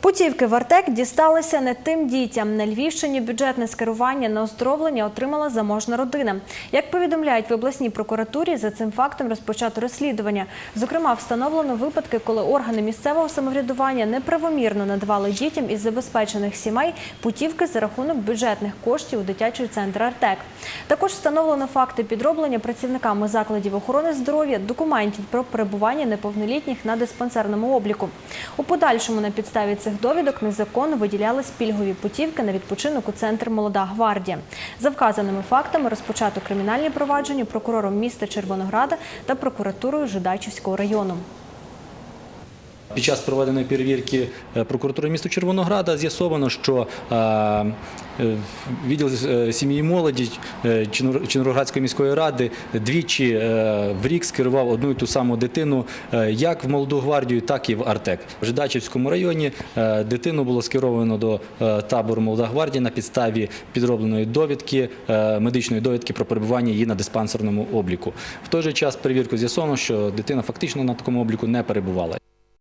Путівки в Артек дісталися не тим дітям. На Львівщині бюджетне скерування на оздоровлення отримала заможна родина. Як повідомляють в обласній прокуратурі, за цим фактом розпочато розслідування. Зокрема, встановлено випадки, коли органи місцевого самоврядування неправомірно надавали дітям із забезпечених сімей путівки за рахунок бюджетних коштів у дитячий центр Артек. Також встановлено факти підроблення працівниками закладів охорони здоров'я документів про перебування неповнолітніх на диспансерному обліку. У подальшому на підставі цих довідок незаконно виділялись пільгові путівки на відпочинок у центр Молода гвардія. За вказаними фактами розпочато кримінальні провадження прокурором міста Червонограда та прокуратурою Жидачівського району. Під час проведеної перевірки е, прокуратури міста Червонограда з'ясовано, що е, е, відділ сім'ї і молоді Червоноградської міської ради двічі в рік скерував одну і ту саму дитину як в молоду гвардію, так і в Артек. В Жидачівському районі дитину було скеровано до табору Молода гвардія на підставі підробленої довідки, медичної довідки про перебування її на диспансерному обліку. В той же час перевірку з'ясовано, що дитина фактично на такому обліку не перебувала.